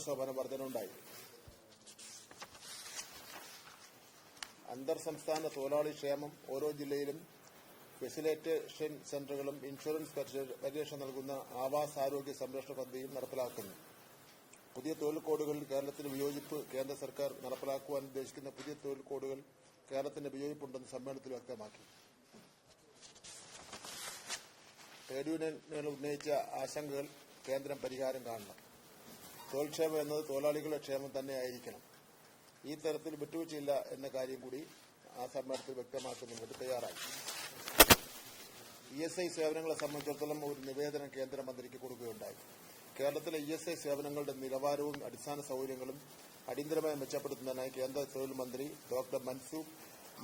ശതമാനം ഉണ്ടായി. അന്തർ സംസ്ഥാന തൊഴിലാളി ക്ഷേമം ഓരോ ജില്ലയിലും ഫെസിലിറ്റേഷൻ സെന്ററുകളും ഇൻഷുറൻസ് പരിരക്ഷ- നൽകുന്ന ആവാസ് ആരോഗ്യ സംരക്ഷണ പദ്ധതിയും നടപ്പിലാക്കുന്നു. പുതിയ തൊഴിൽ കോഡുകളിൽ കേരളത്തിന്റെ വിയോജിപ്പ് കേന്ദ്ര സർക്കാർ നടപ്പിലാക്കുവാൻ ഉദ്ദേശിക്കുന്ന പുതിയ തൊഴിൽ കോഡുകൾ കേരളത്തിന്റെ വിയോജിപ്പുണ്ടെന്ന് സമ്മേളനത്തിൽ വ്യക്തമാക്കി. ട്രേഡ് യൂണിയനുകൾ ഉന്നയിച്ച ആശങ്കകൾ കേന്ദ്രം പരിഹാരം കാണണം. തൊഴിൽ ക്ഷേമം എന്നത് തൊഴിലാളികളുടെ ക്ഷേമം തന്നെയായിരിക്കണം. ഈ തരത്തിൽ വിട്ടുവീഴ്ചയില്ല എന്ന കാര്യം കൂടി ആ സമ്മേളനത്തിൽ വ്യക്തമാക്കുന്നതിന് തയ്യാറായി. ഇ എസ് ഐ സേവനങ്ങളെ സംബന്ധിച്ചിടത്തോളം ഒരു നിവേദനം കേന്ദ്രമന്ത്രിക്ക് കൊടുക്കുകയുണ്ടായി. കേരളത്തിലെ ഇ എസ് ഐ സേവനങ്ങളുടെ നിലവാരവും അടിസ്ഥാന സൌകര്യങ്ങളും അടിയന്തരമായി മെച്ചപ്പെടുത്തുന്നതിനായി കേന്ദ്ര തൊഴിൽ മന്ത്രി ഡോക്ടർ മൻസൂഖ്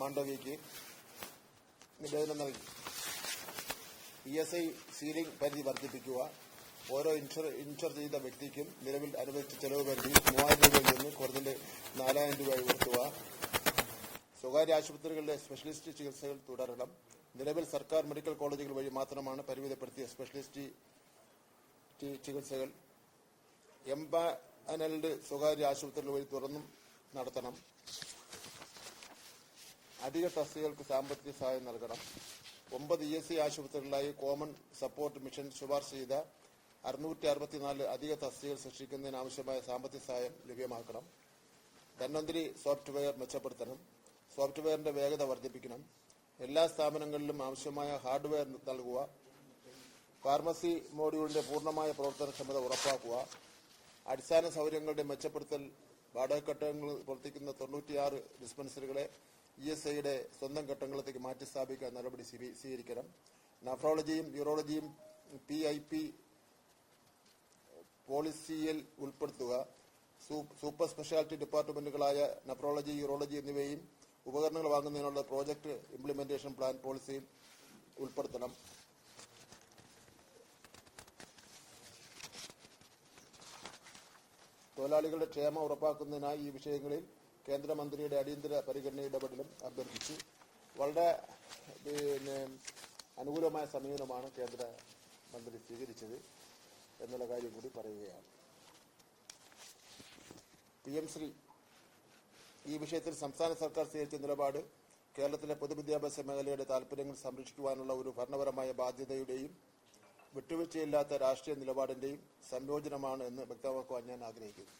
മാണ്ഡവിക്ക് നിവേദനം നൽകി. ഇ എസ് ഐ സീലിംഗ് പരിധി വർദ്ധിപ്പിക്കുക ഓരോ ഇൻഷുർ ഇൻഷുർ ചെയ്ത വ്യക്തിക്കും നിലവിൽ അനുവദിച്ച ചെലവ് പരിധി മൂവായിരം രൂപയിൽ നിന്ന് കുറഞ്ഞത് നാലായിരം രൂപ ഉയർത്തുക. സ്വകാര്യ ആശുപത്രികളിലെ സ്പെഷ്യലിസ്റ്റ് ചികിത്സകൾ തുടരണം. നിലവിൽ സർക്കാർ മെഡിക്കൽ കോളേജുകൾ വഴി മാത്രമാണ് പരിമിതപ്പെടുത്തിയ സ്പെഷ്യലിസ്റ്റ് ചികിത്സകൾ. എംപാനൽഡ് സ്വകാര്യ ആശുപത്രികൾ വഴി തുറന്നും നടത്തണം. അധിക തസ്തികൾക്ക് സാമ്പത്തിക സഹായം നൽകണം. ഒമ്പത് ഇ എസ് സി ആശുപത്രികളിലായി കോമൺ സപ്പോർട്ട് മിഷൻ ശുപാർശ ചെയ്ത അറുന്നൂറ്റി അറുപത്തിനാല് അധിക തസ്തികകൾ സൃഷ്ടിക്കുന്നതിനാവശ്യമായ സാമ്പത്തിക സഹായം ലഭ്യമാക്കണം. ധന്വന്തിരി സോഫ്റ്റ്വെയർ മെച്ചപ്പെടുത്തണം. സോഫ്റ്റ്വെയറിന്റെ വേഗത വർദ്ധിപ്പിക്കണം. എല്ലാ സ്ഥാപനങ്ങളിലും ആവശ്യമായ ഹാർഡ്വെയർ നൽകുക. ഫാർമസി മോഡ്യൂളിന്റെ പൂർണമായ പ്രവർത്തനക്ഷമത ഉറപ്പാക്കുക. അടിസ്ഥാന സൗകര്യങ്ങളുടെ മെച്ചപ്പെടുത്തൽ വാടകഘട്ടങ്ങളിൽ പ്രവർത്തിക്കുന്ന തൊണ്ണൂറ്റിയാറ് ഡിസ്പെൻസറികളെ ഇ എസ് ഐയുടെ സ്വന്തം ഘട്ടങ്ങളിലേക്ക് മാറ്റി സ്ഥാപിക്കാൻ നടപടി സ്വീകരിക്കണം. നഫ്രോളജിയും യൂറോളജിയും പി ഐ പി പോളിസിയിൽ ഉൾപ്പെടുത്തുക. സൂപ്പർ സ്പെഷ്യാലിറ്റി ഡിപ്പാർട്ട്മെന്റുകളായ നെഫ്രോളജി യൂറോളജി എന്നിവയും ഉപകരണങ്ങൾ വാങ്ങുന്നതിനുള്ള പ്രോജക്ട് ഇംപ്ലിമെന്റേഷൻ പ്ലാൻ പോളിസിയിൽ ഉൾപ്പെടുത്തണം. തൊഴിലാളികളുടെ ക്ഷേമം ഉറപ്പാക്കുന്നതിനായി ഈ വിഷയങ്ങളിൽ കേന്ദ്രമന്ത്രിയുടെ അടിയന്തര പരിഗണന ഇടപെടലും അഭ്യർത്ഥിച്ചു. വളരെ പിന്നെ അനുകൂലമായ സമീപനമാണ് കേന്ദ്രമന്ത്രി സ്വീകരിച്ചത്. എന്നുള്ള കാര്യം കൂടി പറയുകയാണ്. പി എം ശ്രീ ഈ വിഷയത്തിൽ സംസ്ഥാന സർക്കാർ സ്വീകരിച്ച നിലപാട് കേരളത്തിലെ പൊതുവിദ്യാഭ്യാസ മേഖലയുടെ താൽപര്യങ്ങൾ സംരക്ഷിക്കുവാനുള്ള ഒരു ഭരണപരമായ ബാധ്യതയുടെയും വിട്ടുവീഴ്ചയില്ലാത്ത രാഷ്ട്രീയ നിലപാടിന്റെയും സംയോജനമാണ് എന്ന് വ്യക്തമാക്കുവാൻ ഞാൻ ആഗ്രഹിക്കുന്നു.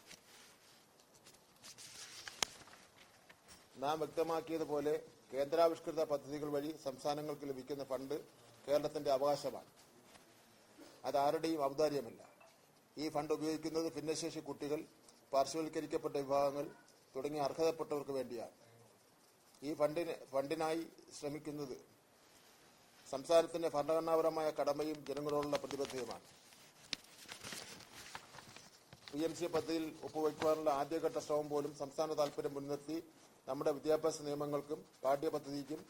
നാം വ്യക്തമാക്കിയതുപോലെ കേന്ദ്രാവിഷ്കൃത പദ്ധതികൾ വഴി സംസ്ഥാനങ്ങൾക്ക് ലഭിക്കുന്ന ഫണ്ട് കേരളത്തിന്റെ അവകാശമാണ്. അത് ആരുടെയും ഔദാര്യമല്ല. ഈ ഫണ്ട് ഉപയോഗിക്കുന്നത് ഭിന്നശേഷി കുട്ടികൾ പാർശ്വവൽക്കരിക്കപ്പെട്ട വിഭാഗങ്ങൾ തുടങ്ങിയ അർഹതപ്പെട്ടവർക്ക് വേണ്ടിയാണ്. ഈ ഫണ്ടിന് ഫണ്ടിനായി ശ്രമിക്കുന്നത് സംസ്ഥാനത്തിന്റെ ഭരണഘടനാപരമായ കടമയും ജനങ്ങളോടുള്ള പ്രതിബദ്ധതയുമാണ്. പി എം സി പദ്ധതിയിൽ ഒപ്പുവയ്ക്കുവാനുള്ള ആദ്യഘട്ട ശ്രമം പോലും സംസ്ഥാന താൽപര്യം മുൻനിർത്തി നമ്മുടെ വിദ്യാഭ്യാസ നിയമങ്ങൾക്കും പാഠ്യപദ്ധതിക്കും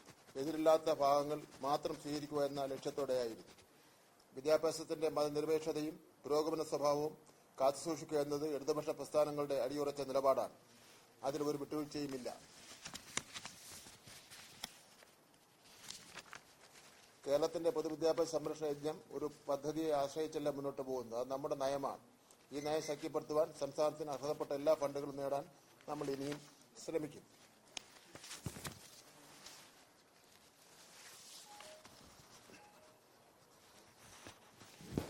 എതിരില്ലാത്ത ഭാഗങ്ങൾ മാത്രം സ്വീകരിക്കുക എന്ന ലക്ഷ്യത്തോടെയായിരുന്നു. വിദ്യാഭ്യാസത്തിന്റെ മതനിരപേക്ഷതയും പുരോഗമന സ്വഭാവവും കാത്തുസൂക്ഷിക്കുക എന്നത് ഇടതുപക്ഷ പ്രസ്ഥാനങ്ങളുടെ അടിയുറച്ച നിലപാടാണ്. അതിൽ ഒരു വിട്ടുവീഴ്ചയുമില്ല. കേരളത്തിന്റെ പൊതുവിദ്യാഭ്യാസ സംരക്ഷണ യജ്ഞം ഒരു പദ്ധതിയെ ആശ്രയിച്ചല്ല മുന്നോട്ട് പോകുന്നത്. അത് നമ്മുടെ നയമാണ്. ഈ നയം ശക്തിപ്പെടുത്തുവാൻ സംസ്ഥാനത്തിന് അർഹതപ്പെട്ട എല്ലാ ഫണ്ടുകളും നേടാൻ നമ്മൾ ഇനിയും ശ്രമിക്കും.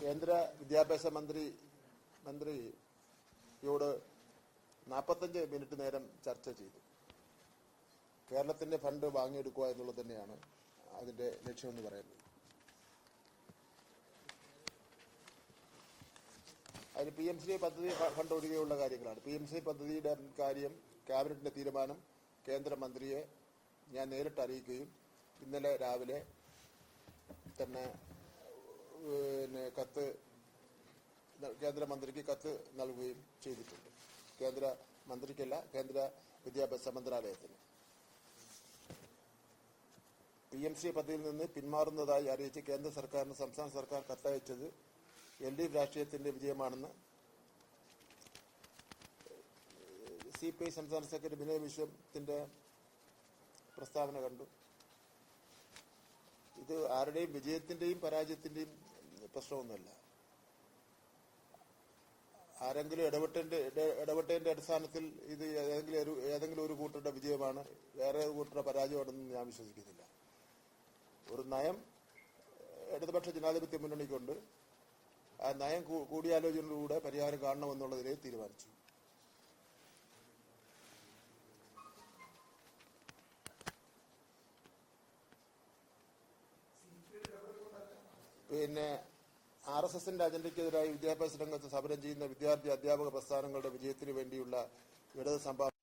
കേന്ദ്ര വിദ്യാഭ്യാസ മന്ത്രി മന്ത്രിയോട് നാൽപ്പത്തഞ്ച് മിനിറ്റ് നേരം ചർച്ച ചെയ്തു. കേരളത്തിന്റെ ഫണ്ട് വാങ്ങിയെടുക്കുക എന്നുള്ളത് തന്നെയാണ് അതിന്റെ ലക്ഷ്യമെന്ന് പറയുന്നത്. അതിന് പി എം സി പദ്ധതി ഫണ്ട് ഒഴികെയുള്ള കാര്യങ്ങളാണ്. പി എം സി പദ്ധതിയുടെ കാര്യം ക്യാബിനറ്റിന്റെ തീരുമാനം കേന്ദ്രമന്ത്രിയെ ഞാൻ നേരിട്ട് അറിയിക്കുകയും ഇന്നലെ രാവിലെ തന്നെ പിന്നെ കത്ത് കേന്ദ്രമന്ത്രിക്ക് കത്ത് നൽകുകയും ചെയ്തിട്ടുണ്ട്. കേന്ദ്ര മന്ത്രിക്കല്ല കേന്ദ്ര വിദ്യാഭ്യാസ മന്ത്രാലയത്തിന്. പി എം സി പദ്ധതിയിൽ നിന്ന് പിന്മാറുന്നതായി അറിയിച്ച് കേന്ദ്ര സർക്കാരിന് സംസ്ഥാന സർക്കാർ കത്തയച്ചത് എൽ ഡി എഫ് രാഷ്ട്രീയത്തിന്റെ വിജയമാണെന്ന് സി പി ഐ സംസ്ഥാന സെക്രട്ടറി വിനയ വിശ്വത്തിന്റെ പ്രസ്താവന കണ്ടു. ഇത് ആരുടെയും വിജയത്തിന്റെയും പരാജയത്തിന്റെയും പ്രശ്നമൊന്നുമല്ല. ആരെങ്കിലും ഇടപെട്ടേന്റെ ഇട- ഇടപെട്ടതിന്റെ അടിസ്ഥാനത്തിൽ ഇത് ഏതെങ്കിലും ഒരു ഏതെങ്കിലും ഒരു കൂട്ടരുടെ വിജയമാണ് വേറെ കൂട്ടരുടെ പരാജയമാണെന്ന് ഞാൻ വിശ്വസിക്കുന്നില്ല. ഒരു നയം ഇടതുപക്ഷ ജനാധിപത്യ മുന്നണിക്കുണ്ട്. ആ നയം കൂടിയാലോചനയിലൂടെ പരിഹാരം കാണണമെന്നുള്ളതിനെ തീരുമാനിച്ചു. പിന്നെ ആർ എസ് എസിന്റെ അജണ്ടയ്ക്കെതിരായി വിദ്യാഭ്യാസ രംഗത്ത് സമരം ചെയ്യുന്ന വിദ്യാർത്ഥി അധ്യാപക പ്രസ്ഥാനങ്ങളുടെ വിജയത്തിന് വേണ്ടിയുള്ള ഇടത് സംഭാവന